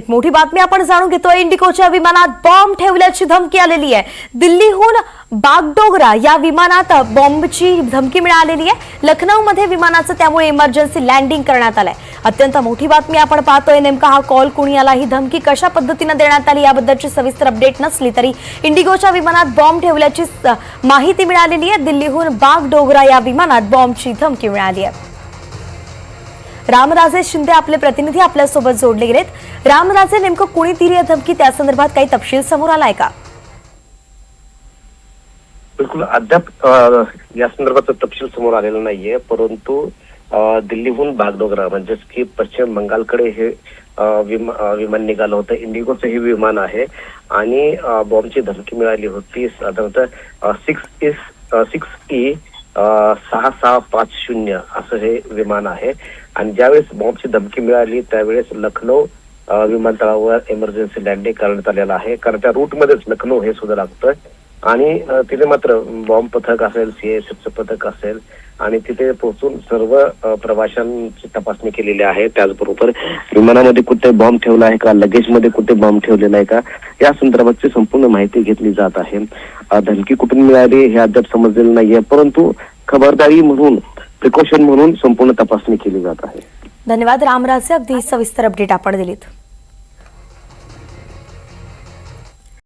एक मोठी बातमी आपण जाणून घेतोय. इंडिकोच्या विमानात बॉम्ब ठेवल्याची धमकी आलेली आहे. दिल्लीहून बागडोगरा या विमानात बॉम्बची धमकी मिळालेली आहे. लखनौमध्ये विमानाचं त्यामुळे इमर्जन्सी लँडिंग करण्यात आलंय. अत्यंत मोठी बातमी आपण पाहतोय. नेमका हा कॉल कुणी आला ही धमकी कशा पद्धतीनं देण्यात आली याबद्दलची सविस्तर अपडेट नसली तरी इंडिगोच्या विमानात बॉम्ब ठेवल्याची माहिती मिळालेली आहे. दिल्लीहून बागडोगरा या विमानात बॉम्बची धमकी मिळाली आहे. रामराजे शिंदे आपले प्रतिनिधी आपल्यासोबत जोडले गेलेत. रामराजे नेमकं कुणी दिली या धमकी त्या संदर्भात काही तपशील समोर आलाय का? बिलकुल अद्याप या संदर्भाचा तपशील समोर आलेला नाहीये. परंतु दिल्लीहून बागडोगरा म्हणजेच की पश्चिम बंगालकडे हे विमा- विमान निघालं होतं. इंडिगोचं हे विमान आहे. आणि बॉम्बची धमकी मिळाली होती. साधारणतः सिक्स इस सिक्स ई सहा सहा पाच शून्य असं हे विमान आहे. आणि ज्यावेळेस बॉम्बची धमकी मिळाली त्यावेळेस लखनौ विमानतळावर इमर्जन्सी लँडिंग करण्यात आलेलं आहे. कारण त्या रूटमध्येच लखनौ हे सुद्धा लागतं आणि तिथे मात्र बॉम्ब पथक असेल सीएसएफचं पथक असेल आणि तिथे पोहोचून सर्व प्रवाशांची तपासणी केलेली आहे. त्याचबरोबर विमानामध्ये कुठे बॉम्ब ठेवला आहे का? लगेजमध्ये कुठे बॉम्ब ठेवलेला आहे का? या संदर्भातची संपूर्ण माहिती घेतली जात आहे. धमकी कुठून मिळाली हे अद्याप समजलेलं नाहीये परंतु खबरदारी म्हणून प्रिकॉशन म्हणून संपूर्ण तपासणी केली जात आहे. धन्यवाद. रामराजे अगदी सविस्तर अपडेट आपण दिलीत.